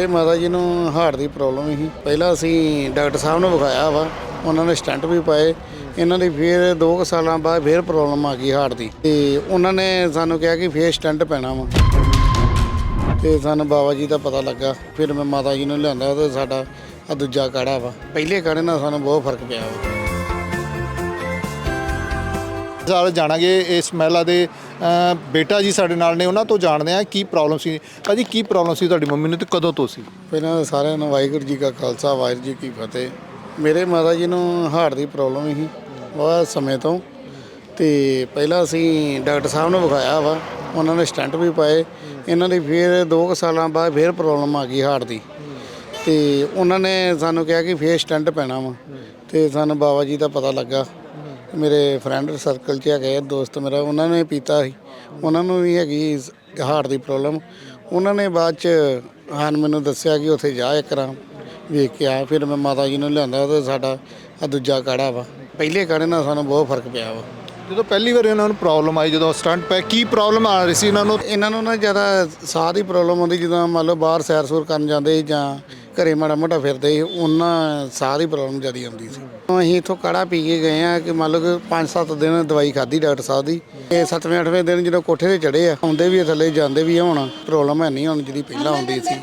ਇਹ ਮਾਤਾ ਜੀ ਨੂੰ ਹਾਰਟ ਦੀ ਪ੍ਰੋਬਲਮ ਸੀ। ਪਹਿਲਾਂ ਅਸੀਂ ਡਾਕਟਰ ਸਾਹਿਬ ਨੂੰ ਵਿਖਾਇਆ ਵਾ, ਉਹਨਾਂ ਨੇ ਸਟੈਂਟ ਵੀ ਪਾਏ। ਇਹਨਾਂ ਦੀ ਫਿਰ 2 ਸਾਲਾਂ ਬਾਅਦ ਫਿਰ ਪ੍ਰੋਬਲਮ ਆ ਗਈ ਹਾਰਟ ਦੀ। ਤੇ ਉਹਨਾਂ ਨੇ ਸਾਨੂੰ ਕਿਹਾ ਕਿ ਫੇਰ ਸਟੈਂਟ ਪੈਣਾ ਵਾ। ਤੇ ਸਾਨੂੰ ਬਾਬਾ ਜੀ ਦਾ ਪਤਾ ਲੱਗਾ, ਫਿਰ ਮੈਂ ਮਾਤਾ ਜੀ ਨੂੰ ਲਿਆਂਦਾ ਤੇ ਸਾਡਾ ਆ ਦੂਜਾ ਕਾੜਾ ਵਾ। ਪਹਿਲੇ ਕਾੜੇ ਨਾਲ ਸਾਨੂੰ ਬਹੁਤ ਫ਼ਰਕ ਪਿਆ ਵਾ। ਸਾਲ ਜਾਣਾਂਗੇ ਇਸ ਮਹਿਲਾ ਦੇ ਬੇਟਾ ਜੀ ਸਾਡੇ ਨਾਲ ਨੇ, ਉਹਨਾਂ ਤੋਂ ਜਾਣਦੇ ਆ ਕੀ ਪ੍ਰੋਬਲਮ ਸੀ। ਭਾਜੀ, ਕੀ ਪ੍ਰੋਬਲਮ ਸੀ ਤੁਹਾਡੀ ਮੰਮੀ ਨੂੰ ਤੇ ਕਦੋਂ ਤੋਂ ਸੀ? ਪਹਿਲਾਂ ਸਾਰਿਆਂ ਨੂੰ ਵਾਹਿਗੁਰੂ ਜੀ ਕਾ ਖਾਲਸਾ, ਵਾਹਿਗੁਰੂ ਜੀ ਕੀ ਫਤਿਹ। ਮੇਰੇ ਮਾਤਾ ਜੀ ਨੂੰ ਹਾਰਟ ਦੀ ਪ੍ਰੋਬਲਮ ਸੀ ਬਹੁਤ ਸਮੇਂ ਤੋਂ। ਤੇ ਪਹਿਲਾਂ ਅਸੀਂ ਡਾਕਟਰ ਸਾਹਿਬ ਨੂੰ ਵਿਖਾਇਆ ਵਾ, ਉਹਨਾਂ ਨੇ ਸਟੈਂਟ ਵੀ ਪਾਏ। ਇਹਨਾਂ ਦੀ ਫਿਰ 2 ਸਾਲਾਂ ਬਾਅਦ ਫਿਰ ਪ੍ਰੋਬਲਮ ਆ ਗਈ ਹਾਰਟ ਦੀ। ਤੇ ਉਹਨਾਂ ਨੇ ਸਾਨੂੰ ਕਿਹਾ ਕਿ ਫੇਰ ਸਟੈਂਟ ਪੈਣਾ ਵਾ। ਤੇ ਸਾਨੂੰ ਬਾਬਾ ਜੀ ਦਾ ਪਤਾ ਲੱਗਾ। ਮੇਰੇ ਫਰੈਂਡ ਸਰਕਲ 'ਚ ਹੈਗੇ ਆ ਦੋਸਤ ਮੇਰਾ ਉਹਨਾਂ ਨੇ ਪੀਤਾ ਸੀ। ਉਹਨਾਂ ਨੂੰ ਵੀ ਹੈਗੀ ਹਾਰਟ ਦੀ ਪ੍ਰੋਬਲਮ ਉਹਨਾਂ ਨੇ ਬਾਅਦ 'ਚ ਹਾਂ ਮੈਨੂੰ ਦੱਸਿਆ ਕਿ ਉੱਥੇ ਜਾ ਇੱਕ ਰਾਂ ਵੇਖ ਕੇ ਆ ਫਿਰ ਮੈਂ ਮਾਤਾ ਜੀ ਨੂੰ ਲਿਆਂਦਾ ਤੇ ਸਾਡਾ ਆ ਦੂਜਾ ਕਾੜਾ ਵਾ। ਪਹਿਲੇ ਕਾੜੇ ਨਾਲ ਸਾਨੂੰ ਬਹੁਤ ਫ਼ਰਕ ਪਿਆ ਵਾ। ਜਦੋਂ ਪਹਿਲੀ ਵਾਰ ਉਹਨਾਂ ਨੂੰ ਪ੍ਰੋਬਲਮ ਆਈ ਜਦੋਂ ਸਟੰਟ ਪੈ ਕੀ ਪ੍ਰੋਬਲਮ ਆ ਰਹੀ ਸੀ ਇਹਨਾਂ ਨੂੰ? ਇਹਨਾਂ ਨੂੰ ਨਾ ਜ਼ਿਆਦਾ ਸਾਹ ਦੀ ਪ੍ਰੋਬਲਮ ਹੁੰਦੀ ਜਦੋਂ ਮੰਨ ਲਓ ਬਾਹਰ ਸੈਰ ਸੂਰ ਕਰਨ ਜਾਂਦੇ ਜਾਂ ਘਰੇ ਮਾੜਾ ਮੋਟਾ ਫਿਰਦੇ ਸੀ, ਉਹਨਾਂ ਸਾਹ ਦੀ ਪ੍ਰੋਬਲਮ ਜ਼ਿਆਦਾ ਆਉਂਦੀ ਸੀ। ਅਸੀਂ ਇੱਥੋਂ ਕਾੜਾ ਪੀ ਕੇ ਗਏ ਆ ਕਿ ਮੰਨ ਲਓ ਕਿ 5-7 ਦਿਨ ਦਵਾਈ ਖਾਧੀ ਡਾਕਟਰ ਸਾਹਿਬ ਦੀ। ਤੇ 7ਵੇਂ 8ਵੇਂ ਦਿਨ ਜਦੋਂ ਕੋਠੇ ਤੇ ਚੜੇ ਆ, ਆਉਂਦੇ ਵੀ ਆ, ਥੱਲੇ ਜਾਂਦੇ ਵੀ ਆ, ਹੁਣ ਪ੍ਰੋਬਲਮ ਹੈ ਨਹੀਂ, ਹੁਣ ਜਿਹੜੀ ਪਹਿਲਾਂ ਆਉਂਦੀ ਸੀ।